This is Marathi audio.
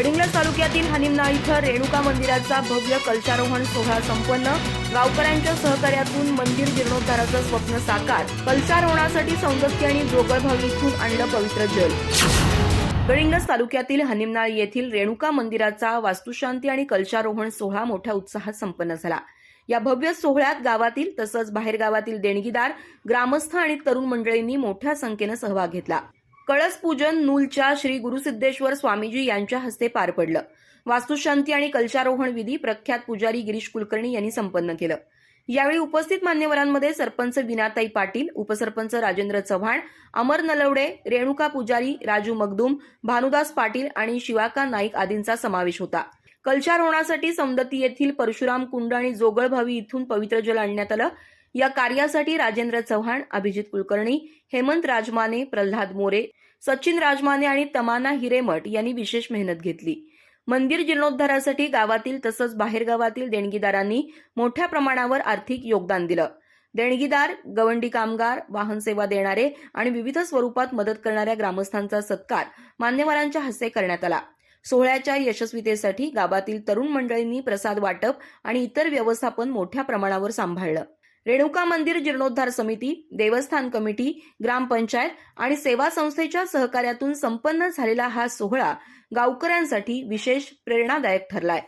गडिंग्लज तालुक्यातील हनिमना इथं रेणुका मंदिराचा भव्य कलशारोहण सोहळा संपन्न. गावकऱ्यांच्या सहकार्यातून मंदिर जीर्णोद्धाराचं स्वप्न साकार. कलशारोहणासाठी सौंदत्य आणि जोगळभाव इथून आणलं पवित्र जल. गडिंगज तालुक्यातील हनिमनाळ येथील रेणुका मंदिराचा वास्तुशांती आणि कलशारोहण सोहळा मोठ्या उत्साहात संपन्न झाला. या भव्य सोहळ्यात गावातील तसंच बाहेरगावातील देणगीदार ग्रामस्थ आणि तरुण मंडळींनी मोठ्या संख्येनं सहभाग घेतला. कळस पूजन नूलच्या श्री गुरुसिद्धेश्वर स्वामीजी यांच्या हस्ते पार पडलं. वास्तुशांती आणि कलशारोहण विधी प्रख्यात पुजारी गिरीश कुलकर्णी यांनी संपन्न केलं. यावेळी उपस्थित मान्यवरांमध्ये सरपंच विनाताई पाटील उपसरपंच राजेंद्र चव्हाण अमर नलवडे रेणुका पुजारी राजू मगदूम भानुदास पाटील आणि शिवाका नाईक आदींचा समावेश होता. कलशारोहणासाठी सौंदती येथील परशुराम कुंड आणि जोगळभावी इथून पवित्र जल आणण्यात आलं. या कार्यासाठी राजेंद्र चव्हाण अभिजित कुलकर्णी हेमंत राजमाने प्रल्हाद मोरे सचिन राजमाने आणि तमाना हिरेमठ यांनी विशेष मेहनत घेतली. मंदिर जीर्णोद्धारासाठी गावातील तसंच बाहेरगावातील देणगीदारांनी मोठ्या प्रमाणावर आर्थिक योगदान दिलं. देणगीदार गवंडी कामगार वाहन सेवा देणारे आणि विविध स्वरूपात मदत करणाऱ्या ग्रामस्थांचा सत्कार मान्यवरांच्या हस्ते करण्यात आला. सोहळ्याच्या यशस्वीतेसाठी गावातील तरुण मंडळींनी प्रसाद वाटप आणि इतर व्यवस्थापन मोठ्या प्रमाणावर सांभाळलं. रेणुका मंदिर जीर्णोद्धार समिती देवस्थान कमिटी ग्रामपंचायत आणि सेवा संस्थेच्या सहकार्यातून संपन्न झालेला हा सोहळा गावकऱ्यांसाठी विशेष प्रेरणादायक ठरलाय.